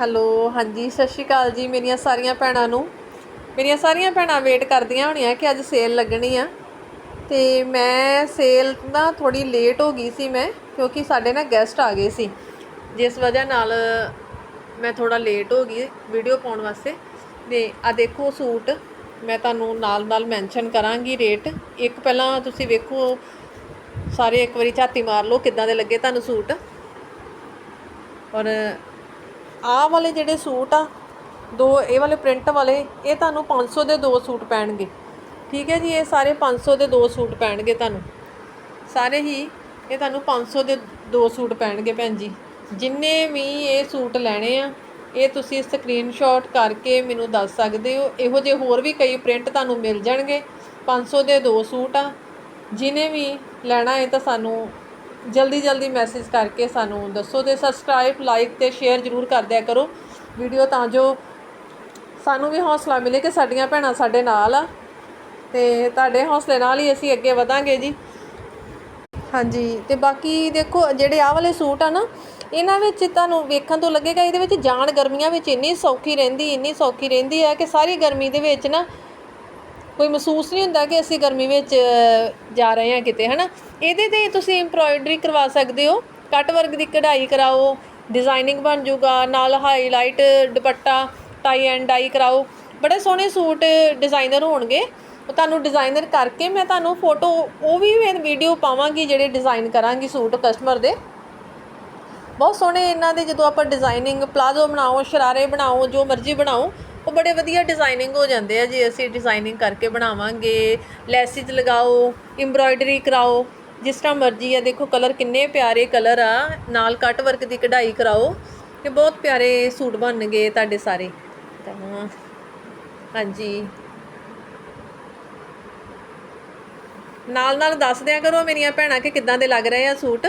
Hello, ਹਾਂਜੀ, ਸਤਿ ਸ਼੍ਰੀ ਅਕਾਲ ਜੀ ਮੇਰੀਆਂ ਸਾਰੀਆਂ ਭੈਣਾਂ ਨੂੰ। ਮੇਰੀਆਂ ਸਾਰੀਆਂ ਭੈਣਾਂ ਵੇਟ ਕਰਦੀਆਂ ਹੋਣੀਆਂ ਕਿ ਅੱਜ ਸੇਲ ਲੱਗਣੀ ਆ। ਤੇ ਮੈਂ ਸੇਲ ਨਾ ਥੋੜੀ ਲੇਟ ਹੋ ਗਈ ਸੀ ਮੈਂ, ਕਿਉਂਕਿ ਸਾਡੇ ਨਾ ਗੈਸਟ ਆ ਗਏ ਸੀ। ਜਿਸ ਵਜ੍ਹਾ ਨਾਲ ਮੈਂ ਥੋੜਾ ਲੇਟ ਹੋ ਗਈ ਵੀਡੀਓ ਪਾਉਣ ਵਾਸਤੇ। ਤੇ ਆ ਦੇਖੋ ਸੂਟ, ਮੈਂ ਤੁਹਾਨੂੰ ਨਾਲ ਨਾਲ ਮੈਂਸ਼ਨ ਕਰਾਂਗੀ ਰੇਟ। ਇੱਕ ਪਹਿਲਾਂ ਤੁਸੀਂ ਵੇਖੋ, ਸਾਰੇ ਇੱਕ ਵਾਰੀ ਝਾਤੀ ਮਾਰ ਲਓ ਕਿੱਦਾਂ ਦੇ ਲੱਗੇ ਤੁਹਾਨੂੰ ਸੂਟ। ਔਰ ਆਹ ਵਾਲੇ ਜਿਹੜੇ ਸੂਟ ਆ, ਦੋ ਇਹ ਵਾਲੇ ਪ੍ਰਿੰਟ ਵਾਲੇ, ਇਹ ਤੁਹਾਨੂੰ 500 ਦੇ ਦੋ ਸੂਟ ਪੈਣਗੇ। ਠੀਕ ਹੈ ਜੀ, ਇਹ ਸਾਰੇ 500 ਦੇ ਦੋ ਸੂਟ ਪੈਣਗੇ ਤੁਹਾਨੂੰ। ਸਾਰੇ ਹੀ ਇਹ ਤੁਹਾਨੂੰ 500 ਦੇ ਦੋ ਸੂਟ ਪੈਣਗੇ ਭੈਣ ਜੀ। ਜਿੰਨੇ ਵੀ ਇਹ ਸੂਟ ਲੈਣੇ ਆ, ਇਹ ਤੁਸੀਂ ਸਕਰੀਨਸ਼ਾਟ ਕਰਕੇ ਮੈਨੂੰ ਦੱਸ ਸਕਦੇ ਹੋ। ਇਹੋ ਜਿਹੇ ਹੋਰ ਵੀ ਕਈ ਪ੍ਰਿੰਟ ਤੁਹਾਨੂੰ ਮਿਲ ਜਾਣਗੇ। 500 ਦੇ ਦੋ ਸੂਟ ਆ। ਜਿਨੇ ਵੀ ਲੈਣਾ ਹੈ ਤਾਂ ਸਾਨੂੰ ਜਲਦੀ ਜਲਦੀ ਮੈਸੇਜ ਕਰਕੇ ਸਾਨੂੰ ਦੱਸੋ ਤੇ ਸਬਸਕ੍ਰਾਈਬ ਲਾਈਕ ਤੇ ਸ਼ੇਅਰ ਜ਼ਰੂਰ ਕਰਦਿਆ ਕਰੋ। ਵੀਡੀਓ ਤਾਂ ਜੋ ਸਾਨੂੰ ਵੀ ਹੌਸਲਾ ਮਿਲੇ ਕਿ ਸਾਡੀਆਂ ਭੈਣਾਂ ਸਾਡੇ ਨਾਲ ਆ। ਤੇ ਤੁਹਾਡੇ ਹੌਸਲੇ ਨਾਲ ਹੀ ਅਸੀਂ ਅੱਗੇ ਵਧਾਂਗੇ ਜੀ। ਹਾਂਜੀ, ਤੇ ਬਾਕੀ ਦੇਖੋ, ਜਿਹੜੇ ਆਹ ਵਾਲੇ ਸੂਟ ਆ ਨਾ, ਇਹਨਾਂ ਵਿੱਚ ਤੁਹਾਨੂੰ ਵੇਖਣ ਤੋਂ ਲੱਗੇਗਾ, ਇਹਦੇ ਵਿੱਚ ਜਾਨ ਗਰਮੀਆਂ ਵਿੱਚ ਇੰਨੀ ਸੌਖੀ ਰਹਿੰਦੀ, ਇੰਨੀ ਸੌਖੀ ਰਹਿੰਦੀ ਹੈ ਕਿ ਸਾਰੀ ਗਰਮੀ ਦੇ ਵਿੱਚ ਨਾ ਕੋਈ ਮਹਿਸੂਸ ਨਹੀਂ ਹੁੰਦਾ ਕਿ ਅਸੀਂ ਗਰਮੀ ਵਿੱਚ ਜਾ ਰਹੇ ਹਾਂ ਕਿਤੇ, ਹਨਾ? ਇਹਦੇ ਤੇ ਤੁਸੀਂ ਐਮਬ੍ਰੋਇਡਰੀ ਕਰਵਾ ਸਕਦੇ ਹੋ। ਕੱਟ ਵਰਕ ਦੀ ਕਢਾਈ ਕਰਾਓ ਡਿਜ਼ਾਈਨਿੰਗ ਬਣ ਜਾਊਗਾ, ਨਾਲ ਹਾਈਲਾਈਟ ਦੁਪੱਟਾ ਟਾਈ ਐਂਡ ਡਾਈ ਕਰਾਓ। ਬੜੇ ਸੋਹਣੇ ਸੂਟ ਡਿਜ਼ਾਈਨਰ ਹੋਣਗੇ। ਤੁਹਾਨੂੰ ਡਿਜ਼ਾਈਨਰ ਕਰਕੇ ਮੈਂ ਤੁਹਾਨੂੰ ਫੋਟੋ ਉਹ ਵੀ ਮੈਂ ਵੀਡੀਓ ਪਾਵਾਂਗੀ ਜਿਹੜੇ ਡਿਜ਼ਾਈਨ ਕਰਾਂਗੀ ਸੂਟ ਕਸਟਮਰ ਦੇ। ਬਹੁਤ ਸੋਹਣੇ ਇਹਨਾਂ ਦੇ, ਜਦੋਂ ਆਪਾਂ ਡਿਜ਼ਾਈਨਿੰਗ ਪਲਾਜ਼ੋ ਬਣਾਓ, ਸ਼ਰਾਰੇ ਬਣਾਓ, ਜੋ ਮਰਜ਼ੀ ਬਣਾਓ ਉਹ ਬੜੇ ਵਧੀਆ ਡਿਜ਼ਾਈਨਿੰਗ ਹੋ ਜਾਂਦੇ ਆ ਜੇ ਅਸੀਂ ਡਿਜ਼ਾਈਨਿੰਗ ਕਰਕੇ ਬਣਾਵਾਂਗੇ। ਲੈਸਿਸ ਲਗਾਓ ਐਮਬ੍ਰੋਇਡਰੀ ਕਰਾਓ, ਜਿਸ ਤਰ੍ਹਾਂ ਮਰਜ਼ੀ ਆ। ਦੇਖੋ ਕਲਰ ਕਿੰਨੇ ਪਿਆਰੇ ਕਲਰ ਆ। ਨਾਲ ਕੱਟ ਵਰਕ ਦੀ ਕਢਾਈ ਕਰਾਓ ਤੇ ਬਹੁਤ ਪਿਆਰੇ ਸੂਟ ਬਣਨਗੇ ਤੁਹਾਡੇ ਸਾਰੇ। ਤਾਂ, ਹਾਂਜੀ। ਨਾਲ ਨਾਲ ਦੱਸ ਦਿਆ ਕਰੋ ਮੇਰੀਆਂ ਭੈਣਾਂ ਕਿ ਕਿੱਦਾਂ ਦੇ ਲੱਗ ਰਹੇ ਆ ਸੂਟ?